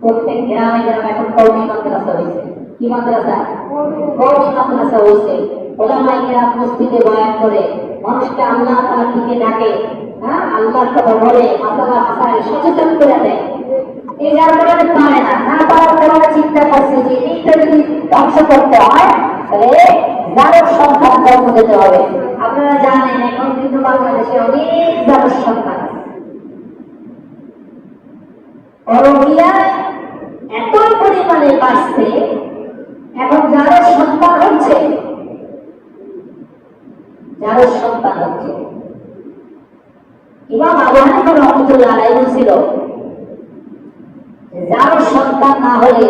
প্রত্যেক গ্রামে গ্রামে এখন কৌমি মাদ্রাসা হয়েছে। কি মাদ্রাসা? কৌমি মাদ্রাসা হয়েছে। ওলামাইকেরা মসজিদে বয়ান করে, মানুষকে আল্লাহ তাআলার দিকে ডাকে হ্যাঁ? আল্লাহর কথা বলে, মাসালা মাসায় সচেতন করে দেয়। এই যার কারণে পারে না না পারার কারণে চিন্তা করছে যে এইটা যদি ধ্বংস করতে হয়, তাহলে যারও সন্তান জন্ম দিতে হবে। আপনারা জানেন, এখন কিন্তু বাংলাদেশে অনেক যারও সন্তান আছে। পরিমাণে বাড়ছে এখন যারা সন্তান হচ্ছে, যারা সন্তান হচ্ছে। ইমাম আবু হানিফা রহমতুল্লাহ আলাইহি বলছিল যার সন্তান না হলে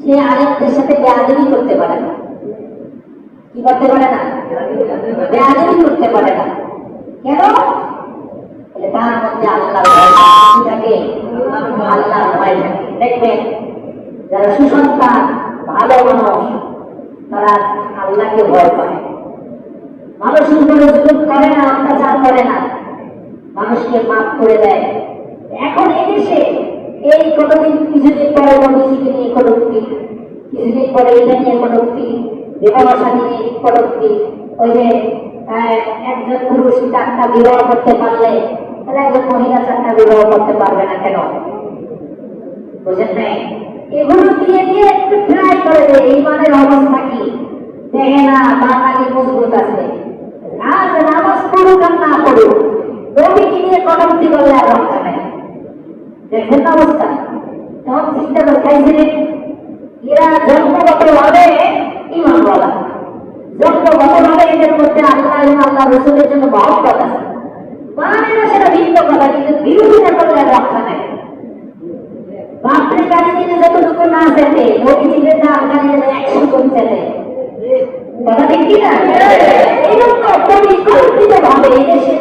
সে আরেকদের সাথে বেয়াদবি করতে পারে না। কি করতে পারে না? বেয়াদবি করতে পারে না। কেন? তার মধ্যে আল্লাহ থাকে। আল্লাহ ভয় থাকে। দেখবেন যারা সুসন্তান ভালো মানুষ, তারা আল্লাহকে ভয় পায়। মানুষের উপরে জুলুম করে না, অত্যাচার করে না। মানুষকে মাফ করে দেয়। এখন এদেশে এই কতদিন, কিছুদিন পরে নবীজিকে নিয়ে কটুক্তি, কিছুদিন পরে এটা নিয়ে কটুক্তি বিবাহ সাথী নিয়ে কটুক্তি, ওই যে একজন পুরুষ চারটা বিবাহ করতে পারলে, তাহলে একজন মহিলা চারটা বিবাহ করতে পারবে না কেন বুঝেন নাই এগুলো দিয়ে দিয়ে একটু ট্রাই করে ইমানের অবস্থা কি দেখে না, বাঙালি মজবুত আছে। আজ নামাজ পড়ুক আর না পড়ুক নবীকে নিয়ে কটুক্তি করলে আর রক্ষা নেই। দেখেন অবস্থা। তখন চিন্তা করে এরা জন্মগত ভাবে ইমান বলা জন্মগত ভাবে এদের মধ্যে আল্লাহ এবং আল্লাহ রসুলের জন্য আছে। মানে না সেটা ভিন্ন কথা, কিন্তু বিরোধিতা করলে আর রক্ষা নেই। দিলে একশো গুণ যেতে কথা ঠিক না? এইরকম পরিকল্পিত ভাবে এদেশে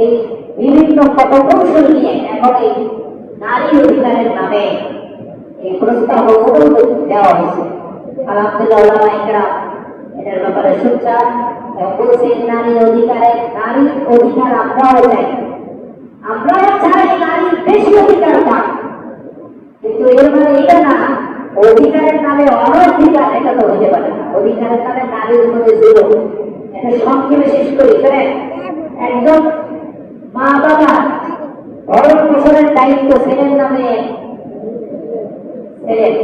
এই বিভিন্ন কৌশল নিয়ে এখন এই নারী অধিকারের নামে এই প্রস্তাব দেওয়া হয়েছে। আলহামদুলিল্লাহ ওলামাইকরা এটার ব্যাপারে সোচ্চার এবং বলছে নারী অধিকারে নারী অধিকার আমরাও চাই আমরাও চাই নারীর বেশি অধিকার পাক কিন্তু এর মানে এটা না অধিকারের নামে অনধিকার এটা তো হতে পারে না অধিকারের নামে নারীর উপরে জুলুম এটা সংক্ষেপে শেষ করি শোনেন একজন মা বাবা ভরণ পোষণের দায়িত্ব ছেলের নামে ছেলের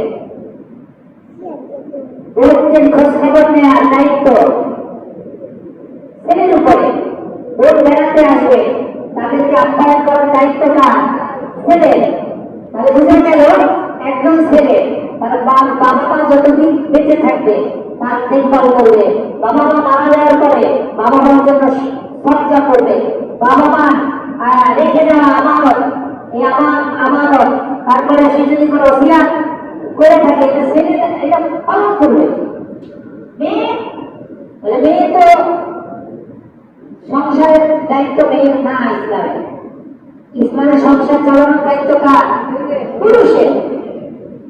লোকদের খোঁজ খবর নেওয়ার দায়িত্ব। ছেলের উপরে। লোক বেড়াতে আসবে। তাদেরকে আপ্যায়ন করার দায়িত্ব কার? ছেলের। তাহলে বুঝে গেল, একজন ছেলে, তার বা- বাবা যতদিন বেঁচে থাকবে, তার দেখভাল করবে। বাবা মা মারা যাওয়ার পরে বাবা মার জন্য খরচা করবে। বাবা মা রেখে দেওয়া আমানত। এই আমার আমানত। তারপরে সে যদি কোনো অভিয়ান করে থাকে ছেলে এটা পালন করবে মেয়ে মেয়ে তো সংসারের দায়িত্ব মেয়ের না ইসলামে ইসলামের সংসার চালানোর দায়িত্ব কার? পুরুষের।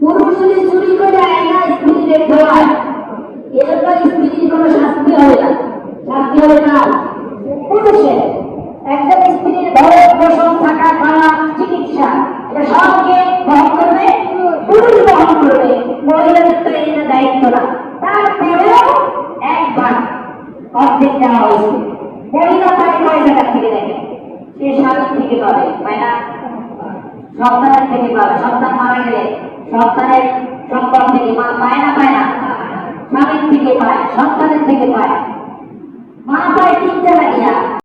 পুরুষ যদি চুরি করে আয়না স্ত্রী দেখতে হয় এজন্য স্ত্রীর কোনো শাস্তি হবে না শাস্তি হবে না পুরুষের একজন স্ত্রীর ভরণ পোষণ থাকা খাওয়া চিকিৎসা এটা সবকে বহন করবে পুরুষ বহন করবে মহিলাদের তো এটা সে স্বামী থেকে পাবে, তাই না? থেকে পাবে। সন্তান মারা গেলে সন্তানের সম্পদ থেকে মা পায় না পায় না? স্বামীর থেকে পায়, সন্তানের থেকে পায়। মা পায় তিনটা লাগিয়া।